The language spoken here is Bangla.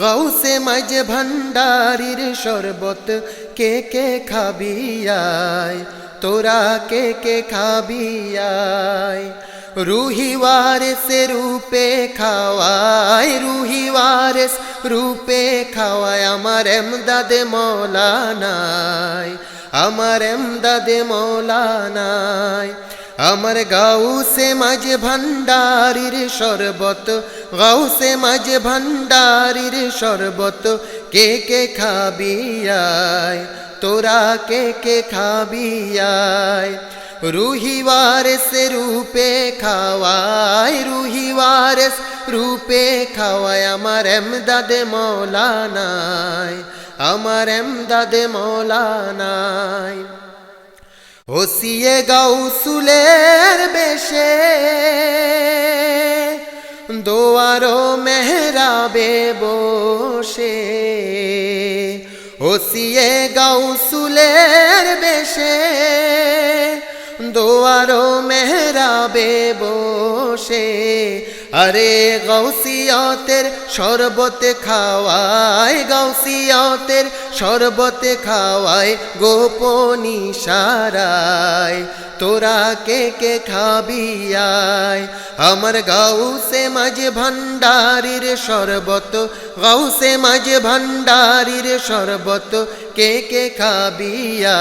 গৌসে মাঝ ভান্ডারির শরবত কে কে খাবিয়ায় তোরা কে কে খাবিয়ায় রুহিওয়ারেস রূপে খাওয়ায়, রুহিওয়ারেস রূপে খাওয়ায়, আমার এমদাদে মৌলানায়, আমার এমদাদে মৌলানায়। আমার গাউসে মাঝ ভান্ডারির শরবত, গাউসে মাঝ ভান্ডারির শরবত, কে কে খাবিয়ায় তোরা কে কে খাবিয়ায় রুহিওয়ারেস রূপে খাওয়ায়, রুহিওয়ারেস রূপে খাওয়ায়, আমার এমদাদে মৌলানায়, আমার এমদাদে মৌলানায়। ওসিয়ে গাউসুলের বেশে দোয়ারো মেহরাবে বসে। হসিয়ে গাউসুলের বেশে দোয়ারো মেহরাবে বসে। আরে গৌসিয়তের শরবত খাওয়ায় গৌসিয়তের শরবত খাওয়ায় গোপনী সারায় তোরা কে কে খাবিয়ায় আমার গাউসে মাঝে ভান্ডারির শরবত, গাউসে মাঝে ভান্ডারির শরবত, কে কে খাবিয়া